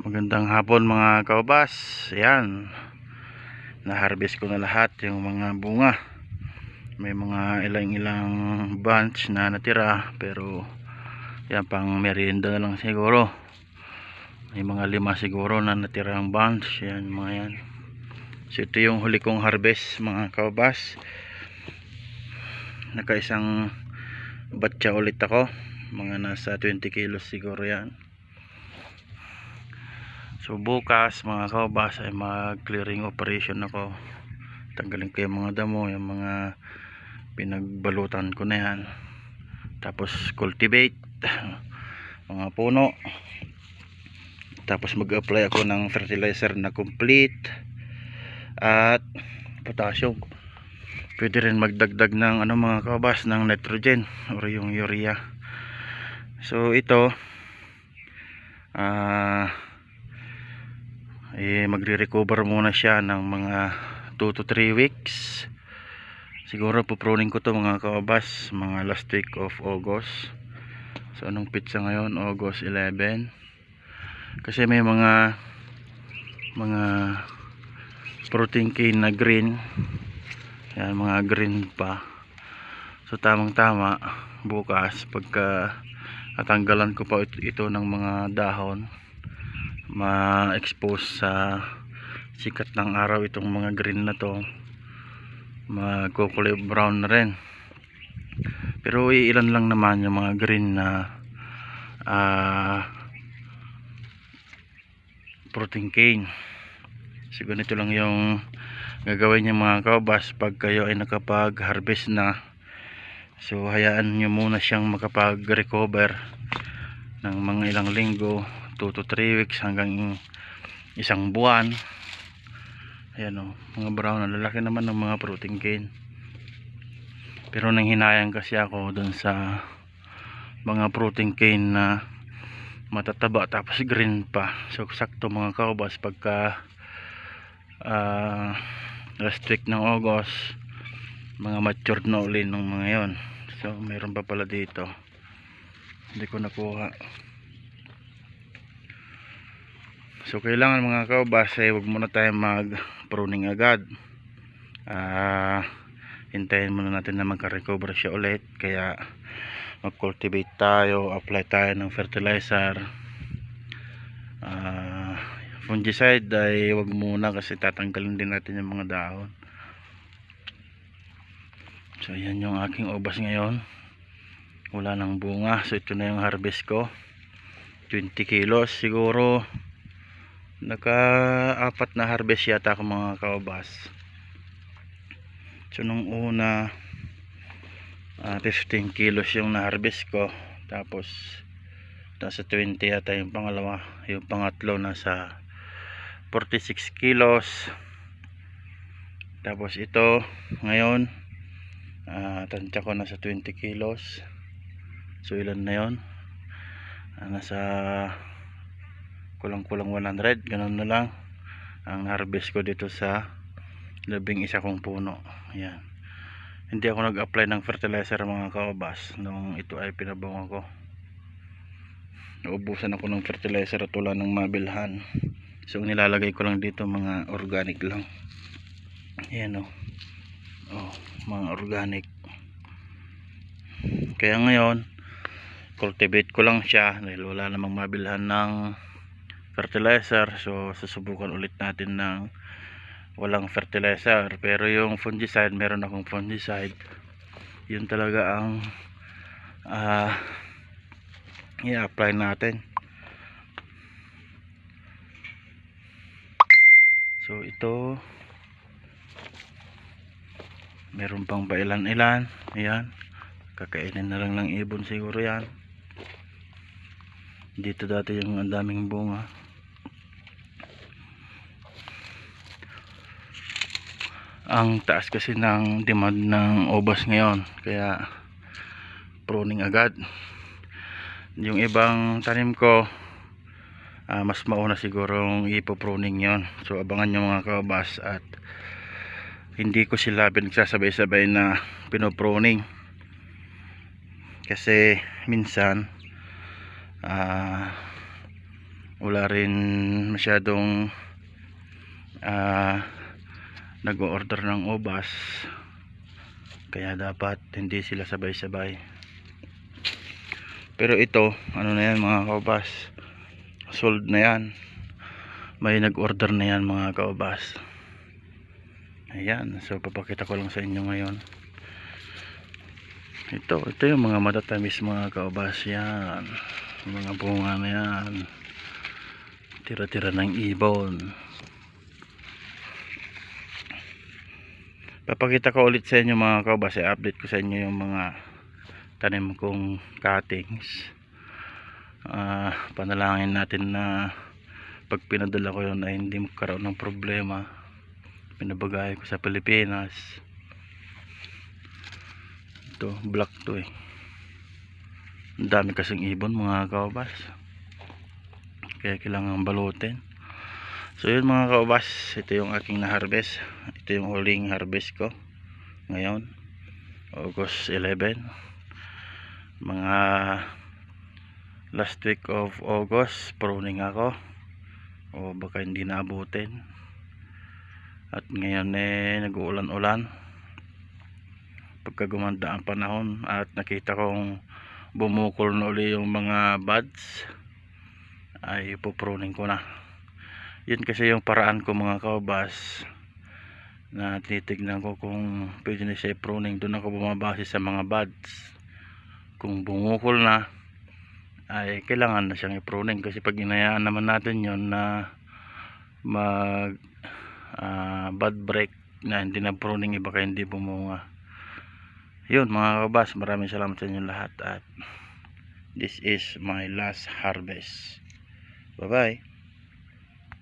Magandang hapon mga kaubas. Ayan. Na-harvest ko na lahat yung mga bunga. May mga ilang-ilang bunch na natira pero yan pang merienda na lang siguro. May mga lima siguro na natirang bunch. Yan mga yan. So ito yung huli kong harvest mga kaubas. Nakaisang batcha ulit ako. Mga nasa 20 kilos siguro yan. So bukas mga kaubas ay mag clearing operation ako. Tanggalin ko yung mga damo, yung mga pinagbalutan ko na yan. Tapos cultivate mga puno. Tapos mag-apply ako ng fertilizer na complete at potassium. Pwede rin magdagdag ng ano mga kaubas ng nitrogen or yung urea. So ito ah eh, magre-recover muna siya ng mga 2 to 3 weeks. Siguro pupruning ko to mga kaobas mga last week of August. So anong pizza ngayon? August 11 kasi may mga mga protein cane na green. Yan mga green pa. So tamang tama bukas pagka natanggalan ko pa ito, ito ng mga dahon ma-expose sa sikat ng araw itong mga green na to. Magkukulay brown na rin. Pero ilan lang naman yung mga green na ah protein cane. So ganito lang yung gagawin niyo mga kaubas pag kayo ay nakapag harvest na. So hayaan nyo muna siyang makapag recover ng mga ilang linggo 2 to 3 weeks hanggang isang buwan. Ayan o mga brown lalaki naman ng mga protein cane. Pero nang hinayang kasi ako dun sa mga protein cane na matataba tapos green pa. So sakto mga kaubas pagka ah, last week ng August mga matured na uli ng mga yon so mayroon pa pala dito. Hindi ko nakuha So kailangan mga kaubas ay wag muna tayo mag pruning agad. Ah, hintayin muna natin na magka-recover siya ulit kaya mag-cultivate tayo, apply tayo ng fertilizer. Ah, fungicide ay wag muna kasi tatanggalin din natin yung mga dahon. So yan yung aking ubas ngayon. Wala nang bunga. So ito na yung harvest ko. 20 kilos siguro naka apat na harvest yata ako mga kaubas so nung una ah, 15 kilos yung na harvest ko. Tapos nasa 20 yata yung pangalawa. Yung pangatlo nasa 46 kilos. Tapos ito ngayon ah, tansya ko nasa 20 kilos. So ilan na yon Ah, nasa kulang-kulang 100 ganun na lang ang harvest ko dito sa labing isa kong puno. Ayan. Hindi ako nag-apply ng fertilizer mga kaobas nung ito ay pinabunga ko. Naubusan ako ng fertilizer at wala ng mabilhan. So nilalagay ko lang dito mga organic lang. Ayan o oh. oh, mga organic. Kaya ngayon cultivate ko lang siya dahil wala namang mabilhan ng fertilizer. So susubukan ulit natin ng walang fertilizer. Pero yung fungicide meron akong fungicide. Yun talaga ang uh, i-apply natin. So ito. Meron pang pailan-ilan ayan. Kakainin na lang ng ibon siguro yan. Dito dati yung ang daming bunga ang taas kasi ng demand ng obas ngayon. Kaya pruning agad. Yung ibang tanim ko ah, mas mauna sigurong ipopruning yon so abangan nyo mga kabas at hindi ko sila pinagsasabay-sabay na pinopruning. Kasi minsan ah, wala rin masyadong ah nag-order ng ubas. Kaya dapat hindi sila sabay-sabay. Pero ito ano na yan mga kaubas? Sold na yan. May nag-order na yan mga kaubas. Ayan so papakita ko lang sa inyo ngayon. Ito ito yung mga matatamis mga kaubas. Yan mga bunga na yan. Tira-tira ng ibon papakita ko ulit sa inyo mga kaubas i-update ko sa inyo yung mga tanim kong cuttings. Ah, panalangin natin na pag pinadala ko yun ay hindi magkaroon ng problema. Pinabagay ko sa Pilipinas. Ito black to eh. Ang dami kasing ibon mga kaubas. Kaya kailangan balutin so yun mga kaubas ito yung aking na-harvest. Ito yung huling harvest ko ngayon August 11 mga last week of August pruning ako. O baka hindi naabutin. At ngayon eh nag-uulan-ulan. Pagka gumanda ang panahon at nakita kong bumukol na uli yung mga buds ay pupruning ko na yun kasi yung paraan ko mga kaubas na tinitignan ko kung pwede na siya pruning doon ako bumabase sa mga buds. Kung bumukol na ay kailangan na siyang i-pruning. Kasi pag inayaan naman natin yon na mag ah, bud break na hindi na pruning iba kaya hindi bumunga. Yun mga kabas maraming salamat sa inyo lahat at this is my last harvest. Bye bye